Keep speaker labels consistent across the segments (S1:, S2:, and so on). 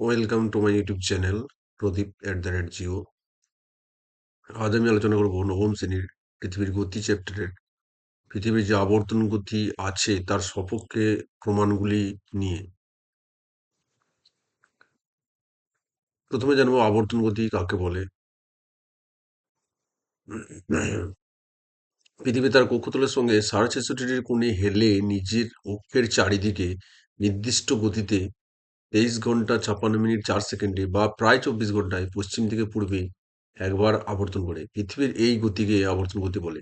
S1: Welcome to my YouTube channel Pradip at the rate geo আজ আমি আলোচনা করব নবম শ্রেণির পৃথিবীর গতি চ্যাপ্টারের পৃথিবীর যে আবর্তন গতি আছে, তার সপক্ষে প্রমাণগুলি নিয়ে। প্রথমে জানব আবর্তন গতি কাকে বলে। পৃথিবী তার কক্ষতলের সঙ্গে সাড়ে ছেষট্টি কোণে হেলে নিজের অক্ষের চারিদিকে নির্দিষ্ট গতিতে তেইশ ঘণ্টা ছাপ্পান্ন মিনিট চার সেকেন্ডে বা প্রায় চব্বিশ ঘন্টায় পশ্চিম থেকে পূর্বে একবার আবর্তন করে। পৃথিবীর এই গতিকে আবর্তন গতি বলে।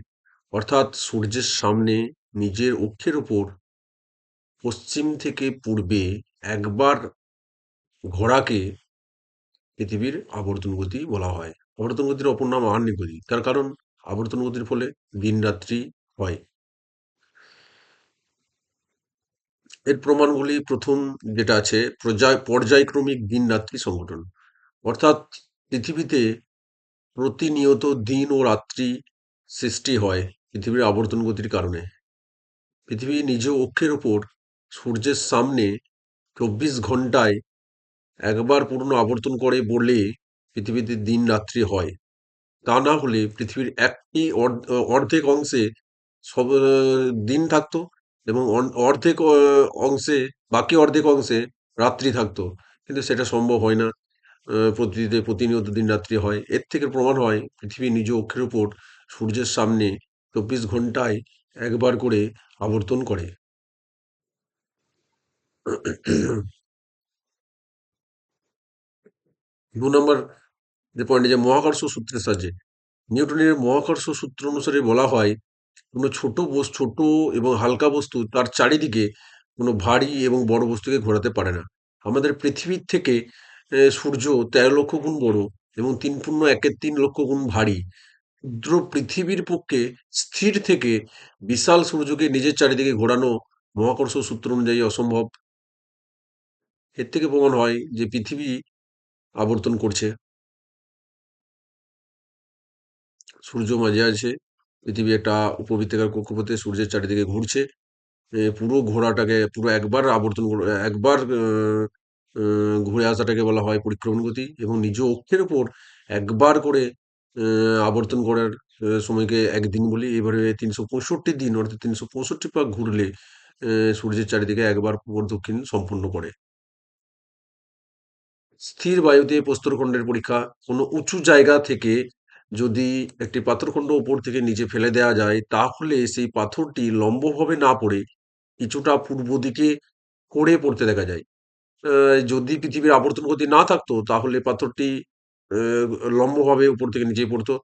S1: অর্থাৎ সূর্যের সামনে নিজের অক্ষের ওপর পশ্চিম থেকে পূর্বে একবার ঘোড়াকে পৃথিবীর আবর্তন গতি বলা হয়। আবর্তন গতির অপর নাম আহ্নিক গতি। তার কারণ আবর্তন গতির ফলে দিন রাত্রি হয়। এর প্রমাণগুলি প্রথম যেটা আছে পর্যায় পর্যায়ক্রমিক দিন রাত্রি সংগঠন। অর্থাৎ পৃথিবীতে প্রতিনিয়ত দিন ও রাত্রি সৃষ্টি হয় পৃথিবীর আবর্তন গতির কারণে। পৃথিবী নিজ অক্ষের ওপর সূর্যের সামনে চব্বিশ ঘন্টায় একবার পূর্ণ আবর্তন করে বলে পৃথিবীতে দিন রাত্রি হয়। তা না হলে পৃথিবীর একটি অর্ধেক অংশে সব, দিন থাকতো। এবং অর্ধেক অংশে, বাকি অর্ধেক অংশে রাত্রি থাকতো। কিন্তু সেটা সম্ভব হয় না। প্রতিদিনে, প্রতিনিয়ত দিন রাত্রি হয়। এর থেকে প্রমাণ হয় পৃথিবী নিজ অক্ষের উপর সূর্যের সামনে চব্বিশ ঘন্টায় একবার করে আবর্তন করে। দু নম্বর যে পয়েন্টে যে মহাকর্ষ সূত্রের সাহায্যে, নিউটনের মহাকর্ষ সূত্র অনুসারে বলা হয় কোনো ছোট বস্তু ছোট এবং হালকা বস্তু তার চারিদিকে কোনো ভারী এবং বড় বস্তুকে ঘোরাতে পারে না। আমাদের পৃথিবীর থেকে সূর্য তেরো লক্ষ গুণ বড় এবং তিন পূর্ণ একের তিন লক্ষ গুণ ভারী। ক্ষুদ্র পৃথিবীর পক্ষে স্থির থেকে বিশাল সূর্যকে নিজের চারিদিকে ঘোরানো মহাকর্ষ সূত্র অনুযায়ী অসম্ভব। এর থেকে প্রমাণ হয় যে পৃথিবী আবর্তন করছে। সূর্য মাঝে আছে। পৃথিবী একটা উপবৃত্তাকার কক্ষপথে সূর্যের চারিদিকে ঘুরছে। পুরো ঘোরাটাকে পুরো একবার আবর্তন একবার ঘুরে আসাটাকে বলা হয় পরিক্রমণ গতি এবং নিজ অক্ষের ওপর একবার করে আবর্তন করার সময়কে একদিন বলি। এবারে তিনশো পঁয়ষট্টি দিন, অর্থাৎ তিনশো পঁয়ষট্টি পাক ঘুরলে সূর্যের চারিদিকে একবার পূর্ব, দক্ষিণ সম্পূর্ণ করে। স্থির বায়ুতে প্রস্তরখণ্ডের পরীক্ষা কোনো উঁচু জায়গা থেকে যদি একটি পাথরখণ্ড উপর থেকে নিচে ফেলে দেওয়া যায়, তাহলে সেই পাথরটি লম্বভাবে না পড়ে কিছুটা পূর্ব দিকে করে পড়তে দেখা যায়। যদি পৃথিবীর আবর্তন গতি না থাকতো, তাহলে পাথরটি লম্বভাবে উপর থেকে নিচে পড়তো।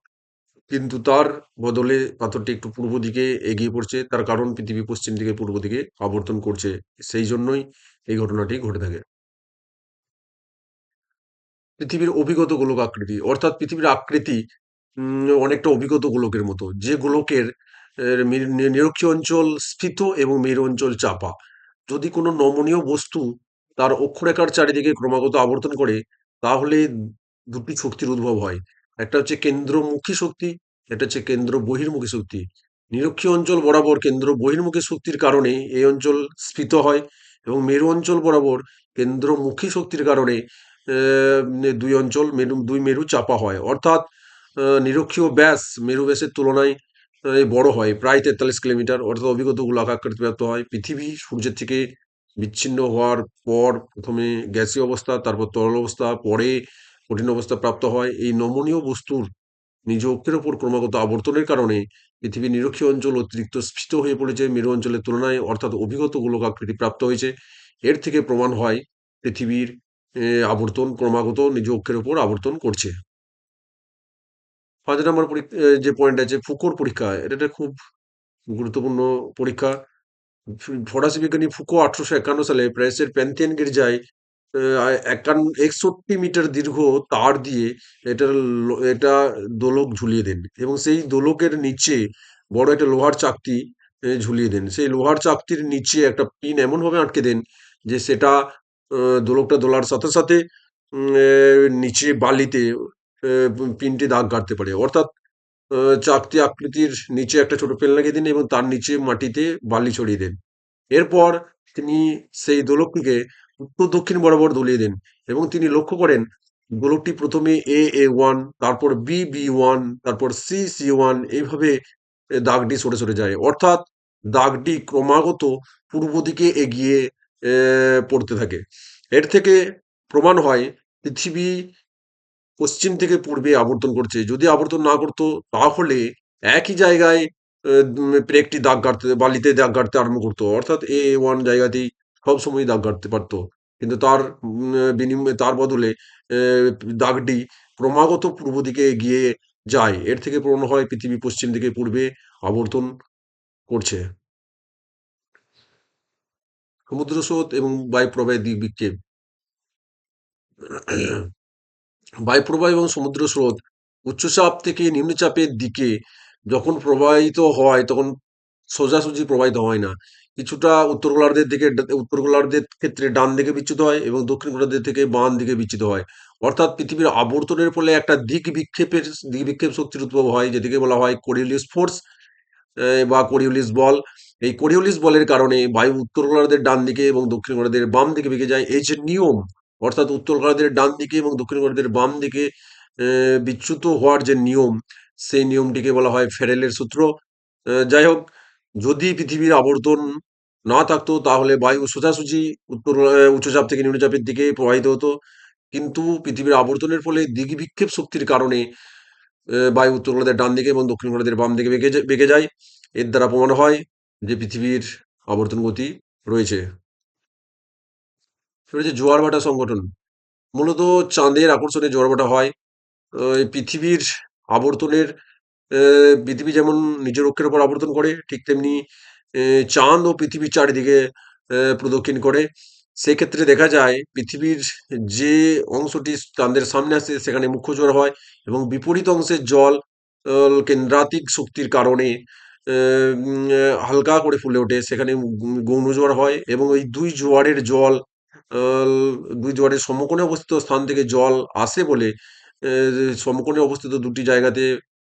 S1: কিন্তু তার বদলে পাথরটি একটু পূর্ব দিকে এগিয়ে পড়ছে। তার কারণ পৃথিবী পশ্চিম দিকে, পূর্ব দিকে আবর্তন করছে। সেই জন্যই এই ঘটনাটি ঘটে থাকে। পৃথিবীর অভিগত গোলক আকৃতি, অর্থাৎ পৃথিবীর আকৃতি অনেকটা অভিগত গোলকের মতো। যে গোলকের নিরক্ষীয় অঞ্চল স্ফীত এবং মেরু অঞ্চল চাপা। যদি কোনো নমনীয় বস্তু তার অক্ষরেখার চারিদিকে ক্রমাগত আবর্তন করে, তাহলে দুটি শক্তির উদ্ভব হয়। একটা হচ্ছে কেন্দ্রমুখী শক্তি এটা হচ্ছে কেন্দ্র বহির্মুখী শক্তি। নিরক্ষীয় অঞ্চল বরাবর কেন্দ্র বহির্মুখী শক্তির কারণে এই অঞ্চল স্ফীত হয় এবং মেরু অঞ্চল বরাবর কেন্দ্রমুখী শক্তির কারণে দুই অঞ্চল মেরু, দুই মেরু চাপা হয়। অর্থাৎ নিরক্ষীয় ব্যাস মেরু ব্যাসের তুলনায় বড় হয়। প্রায় তেতাল্লিশ কিলোমিটার অর্থাৎ অভিজ্ঞত গোলাকাকৃতি প্রাপ্ত হয়। পৃথিবী সূর্যের থেকে বিচ্ছিন্ন হওয়ার পর প্রথমে গ্যাসীয় অবস্থা, তারপর তরল অবস্থা, পরে কঠিন অবস্থা প্রাপ্ত হয়। এই নমনীয় বস্তুর নিজ অক্ষের ওপর ক্রমাগত আবর্তনের কারণে পৃথিবীর নিরক্ষীয় অঞ্চল অতিরিক্ত স্ফীত হয়ে পড়েছে। মেরু অঞ্চলের তুলনায় অর্থাৎ অভিগত গোলকাকৃতি প্রাপ্ত হয়েছে। এর থেকে প্রমাণ হয় পৃথিবীর আবর্তন ক্রমাগত নিজ অক্ষের ওপর আবর্তন করছে। পাঁচ নম্বর যে পয়েন্ট আছে, ফুকোর পরীক্ষা এটা খুব গুরুত্বপূর্ণ পরীক্ষা। ফরাসি বিজ্ঞানী ফুকো আঠারোশো একান্ন সালে প্যারিসের প্যান্থিয়ান গির্জায় একান্ন, একষট্টি মিটার দীর্ঘ তার দিয়ে এটার এটা দোলক ঝুলিয়ে দেন এবং সেই দোলকের নিচে বড় একটা লোহার চাকতি ঝুলিয়ে দেন। সেই লোহার চাকতির নিচে একটা পিন এমনভাবে আটকে দেন যে সেটা দোলকটা দোলার সাথে সাথে নিচে বালিতে পিনটি দাগ কাটতে পারে। অর্থাৎ চাকতি আকৃতির নিচে একটা ছোট পেন লাগিয়ে দিন এবং তার নিচে মাটিতে বালি ছড়িয়ে দেন। এরপর তিনি সেই দোলকটিকে উত্তর দক্ষিণ বরাবর দলিয়ে দেন এবং তিনি লক্ষ্য করেন গোলকটি প্রথমে এ এ ওয়ান, তারপর বি বি ওয়ান, তারপর সি সি ওয়ান এইভাবে দাগটি সরে সরে যায়। অর্থাৎ, দাগটি ক্রমাগত পূর্ব দিকে এগিয়ে পড়তে থাকে। এর থেকে প্রমাণ হয়, পৃথিবী পশ্চিম থেকে পূর্বে আবর্তন করছে। যদি আবর্তন না করতো, তাহলে একই জায়গায় একটি দাগ কাটতে, বালিতে দাগ কাটতে আরম্ভ করতো। অর্থাৎ এ ওয়ান জায়গাতেই সবসময় দাগ কাটতে পারতো। কিন্তু তার বিনিময়ে তার বদলে দাগটি ক্রমাগত পূর্ব দিকে এগিয়ে যায়। এর থেকে প্রমাণ হয় পৃথিবী পশ্চিম দিকে পূর্বে আবর্তন করছে। সমুদ্র স্রোত এবং বায়ুপ্রবাহের দিক বিক্ষেপ। বায়ুপ্রবাহ এবং সমুদ্র স্রোত উচ্চচাপ থেকে নিম্নচাপের দিকে যখন প্রবাহিত হয়, তখন সোজাসুজি প্রবাহিত হয় না। কিছুটা উত্তর গোলার্ধের দিকে উত্তর গোলার্ধের ক্ষেত্রে ডান দিকে বিচ্যুত হয় এবং দক্ষিণ গোলার্ধের থেকে বাম দিকে বিচ্যুত হয়। অর্থাৎ পৃথিবীর আবর্তনের ফলে একটা দিক বিক্ষেপের, দিক বিক্ষেপ শক্তির উদ্ভব হয়, যেটিকে বলা হয় কোরিওলিস ফোর্স বা কোরিওলিস বল। এই কোরিওলিস বলের কারণে বায়ু উত্তর গোলার্ধের ডান দিকে এবং দক্ষিণ গোলার্ধের বাম দিকে বেঁকে যায় এই যে নিয়ম অর্থাৎ উত্তর গোলার্ধের ডান দিকে এবং দক্ষিণ গোলার্ধের বাম দিকে বিচ্যুত হওয়ার যে নিয়ম, সেই নিয়মটিকে বলা হয় ফেরেলের সূত্র। যাই হোক, যদি পৃথিবীর আবর্তন না থাকতো, তাহলে বায়ু সোজাসুজি উত্তর উচ্চচাপ থেকে নিম্নচাপের দিকে প্রবাহিত হতো। কিন্তু পৃথিবীর আবর্তনের ফলে দিগবিক্ষেপ শক্তির কারণে বায়ু উত্তর গোলার্ধের ডান দিকে এবং দক্ষিণ গোলার্ধের বাম দিকে বেঁকে যায়। এর দ্বারা প্রমাণ হয় যে পৃথিবীর আবর্তন গতি রয়েছে। রয়েছে জোয়ার ভাটা সংগঠন। মূলত চাঁদের আকর্ষণে জোয়ার ভাটা হয়। পৃথিবীর আবর্তনের পৃথিবী যেমন নিজের অক্ষের উপর আবর্তন করে, ঠিক তেমনি চাঁদ ও পৃথিবীর চারিদিকে প্রদক্ষিণ করে। সেক্ষেত্রে দেখা যায়, পৃথিবীর যে অংশটি চাঁদের সামনে আসে, সেখানে মুখ্য জোয়ার হয় এবং বিপরীত অংশের জল কেন্দ্রাতিক শক্তির কারণে হালকা করে ফুলে ওঠে। সেখানে গৌণ জোয়ার হয় এবং ওই দুই জোয়ারের জল জোয়ারের সমকোণে অবস্থিত স্থান থেকে জল আসে বলে সমকোণে অবস্থিত দুটি জায়গাতে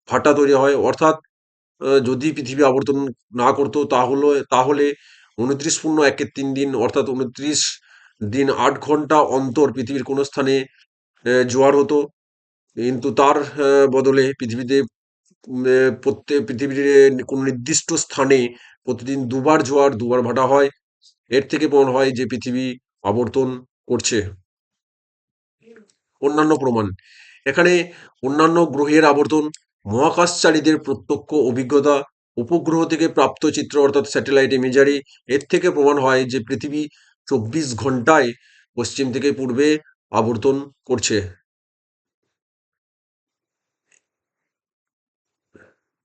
S1: ফাটা তৈরি হয়। অর্থাৎ যদি পৃথিবী আবর্তন না করতো তাহলে তাহলে উনত্রিশ পূর্ণ একের তিন দিন, অর্থাৎ উনত্রিশ দিন আট ঘণ্টা অন্তর পৃথিবীর কোনো স্থানে জোয়ার হতো। কিন্তু তার বদলে পৃথিবীতে প্রত্যেক পৃথিবীর কোনো নির্দিষ্ট স্থানে প্রতিদিন দুবার জোয়ার, দুবার ভাটা হয়। এর থেকে প্রমাণ হয় যে পৃথিবী আবর্তন করছে। অন্যান্য প্রমাণ। এখানে অন্যান্য গ্রহের আবর্তন, মহাকাশচারীদের প্রত্যক্ষ অভিজ্ঞতা, উপগ্রহ থেকে প্রাপ্ত চিত্র অর্থাৎ স্যাটেলাইট ইমেজারি এর থেকে প্রমাণ হয় যে পৃথিবী চব্বিশ ঘন্টায় পশ্চিম থেকে পূর্বে আবর্তন করছে।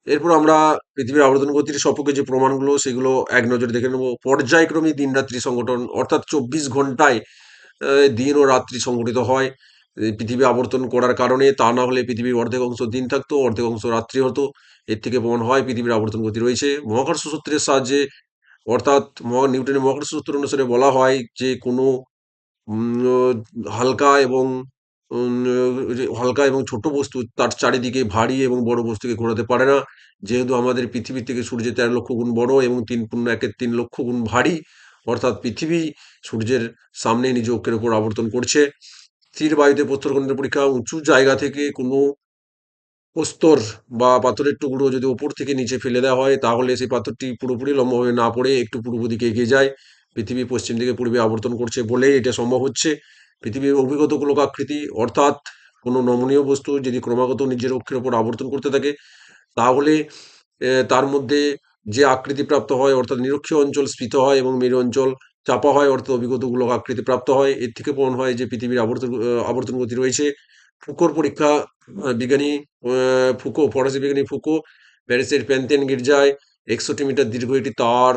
S1: এরপর আমরা পৃথিবীর আবর্তন গতির সপক্ষে যে প্রমাণগুলো, সেগুলো এক নজরে দেখে নেব। পর্যায়ক্রমে দিন রাত্রি সংগঠন, অর্থাৎ চব্বিশ ঘন্টায় দিন ও রাত্রি সংগঠিত হয়। পৃথিবী আবর্তন করার কারণে তা না হলে পৃথিবীর অর্ধেক অংশ দিন থাকতো, অর্ধেক অংশ রাত্রি হতো। এর থেকে প্রমাণ হয় পৃথিবীর আবর্তন গতি রয়েছে। মহাকর্ষ সূত্রের সাহায্যে, অর্থাৎ নিউটনের মহাকর্ষ সূত্র অনুসারে বলা হয় যে কোনো হালকা এবং হালকা এবং ছোট বস্তু তার চারিদিকে ভারী এবং বড় বস্তুকে ঘোরাতে পারে না। যেহেতু আমাদের পৃথিবী থেকে সূর্যের তেরো লক্ষ গুণ বড় এবং তিন পূর্ণ একের তিন লক্ষ গুণ ভারী, অর্থাৎ পৃথিবী সূর্যের সামনে নিজ অক্ষের উপর আবর্তন করছে। স্থির বায়ুতে প্রস্তরখণ্ডের পরীক্ষা, উঁচু জায়গা থেকে কোনো প্রস্তর বা পাথরের টুকরো যদি ওপর থেকে নিচে ফেলে দেওয়া হয়, তাহলে সেই পাথরটি পুরোপুরি লম্বভাবে না পড়ে, একটু পূর্ব দিকে এগিয়ে যায়। পৃথিবী পশ্চিম দিকে পূর্বে আবর্তন করছে বলেই এটা সম্ভব হচ্ছে। পৃথিবীর অভিগত গোলকাকৃতি অর্থাৎ কোনো নমনীয় বস্তু যদি ক্রমাগত নিজের অক্ষের ওপর আবর্তন করতে থাকে, তাহলে তার মধ্যে যে আকৃতি প্রাপ্ত হয়, অর্থাৎ নিরক্ষীয় অঞ্চল স্ফীত হয় এবং মেরু অঞ্চল চাপা হয়, অর্থাৎ অভিগত গোলক আকৃতি প্রাপ্ত হয়, এর থেকে প্রমাণ হয় যে পৃথিবীর আবর্তন আবর্তন গতি রয়েছে। ফুকোর পরীক্ষা বিজ্ঞানী ফুকো, ফরাসি বিজ্ঞানী ফুকো, প্যারিসের প্যান্থেন গির্জায় একষট্টি মিটার দীর্ঘ একটি তার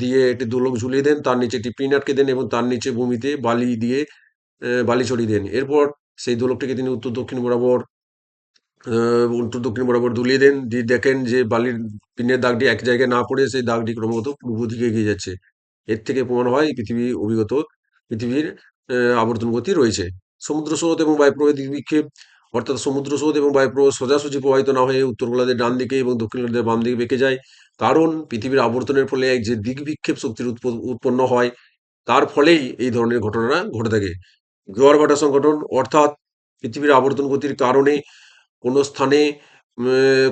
S1: দিয়ে একটি দোলক ঝুলিয়ে দেন, তার নিচে একটি পিন আটকে দেন এবং তার নিচে ভূমিতে বালি দিয়ে বালি ছড়িয়ে দেন। এরপর সেই দোলকটিকে তিনি উত্তর দক্ষিণ বরাবর উত্তর দক্ষিণ বরাবর দুলিয়ে দেন। দিয়ে দেখেন যে বালির পিনের দাগটি এক জায়গায় না পড়ে সেই দাগটি ক্রমাগত পূর্ব দিকে এগিয়ে যাচ্ছে। এর থেকে প্রমাণ হয় পৃথিবী অভিগত পৃথিবীর আবর্তন গতি রয়েছে। সমুদ্র স্রোত এবং বায়ুপ্রবাহের দিক বিক্ষেপ অর্থাৎ সমুদ্র স্রোত এবং বায়ুপ্রবাহ সোজাসুজি প্রবাহিত না হয়ে উত্তর গোলার্ধের ডান দিকে এবং দক্ষিণ গোলার্ধের বাম দিকে বেঁকে যায়। কারণ পৃথিবীর আবর্তনের ফলে এক যে দিক বিক্ষেপ শক্তির উৎপ- উৎপন্ন হয়, তার ফলেই এই ধরনের ঘটনাটা ঘটে থাকে। জোয়ার ভাটা সংগঠন, অর্থাৎ পৃথিবীর আবর্তন গতির কারণে কোনো স্থানে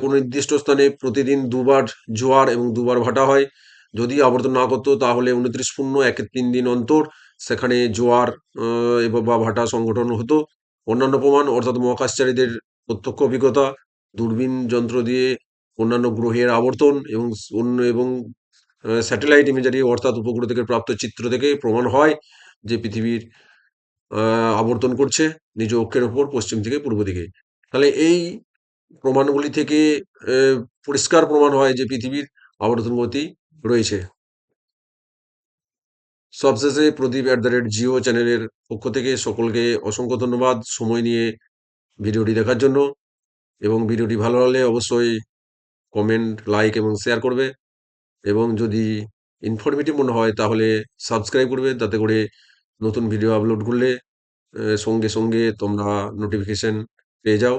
S1: কোনো নির্দিষ্ট স্থানে প্রতিদিন দুবার জোয়ার এবং দুবার ভাটা হয়। যদি আবর্তন না করতো, তাহলে উনত্রিশ শূন্য এক তিন দিন অন্তর সেখানে জোয়ার বা ভাটা সংগঠন হতো। অন্যান্য প্রমাণ, অর্থাৎ মহাকাশচারীদের প্রত্যক্ষ অভিজ্ঞতা, দূরবীন যন্ত্র দিয়ে অন্যান্য গ্রহের আবর্তন এবং অন্য এবং স্যাটেলাইট ইমেজারি অর্থাৎ উপগ্রহ থেকে প্রাপ্ত চিত্র থেকে প্রমাণ হয় যে পৃথিবীর আবর্তন করছে নিজ অক্ষের ওপর, পশ্চিম থেকে পূর্ব দিকে। তাহলে এই প্রমাণগুলি থেকে পরিষ্কার প্রমাণ হয় যে পৃথিবীর আবর্তন গতি রয়েছে। সবশেষে Pradip at the rate geo চ্যানেলের পক্ষ থেকে সকলকে অসংখ্য ধন্যবাদ সময় নিয়ে ভিডিওটি দেখার জন্য। এবং ভিডিওটি ভালো লাগলে অবশ্যই কমেন্ট লাইক এবং শেয়ার করবে। এবং যদি ইনফরমেটিভ মনে হয় তাহলে সাবস্ক্রাইব করবে তাতে করে নতুন ভিডিও আপলোড করলে সঙ্গে সঙ্গে তোমরা নোটিফিকেশন পেয়ে যাও।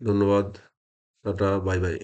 S1: ধন্যবাদ। Tata bye bye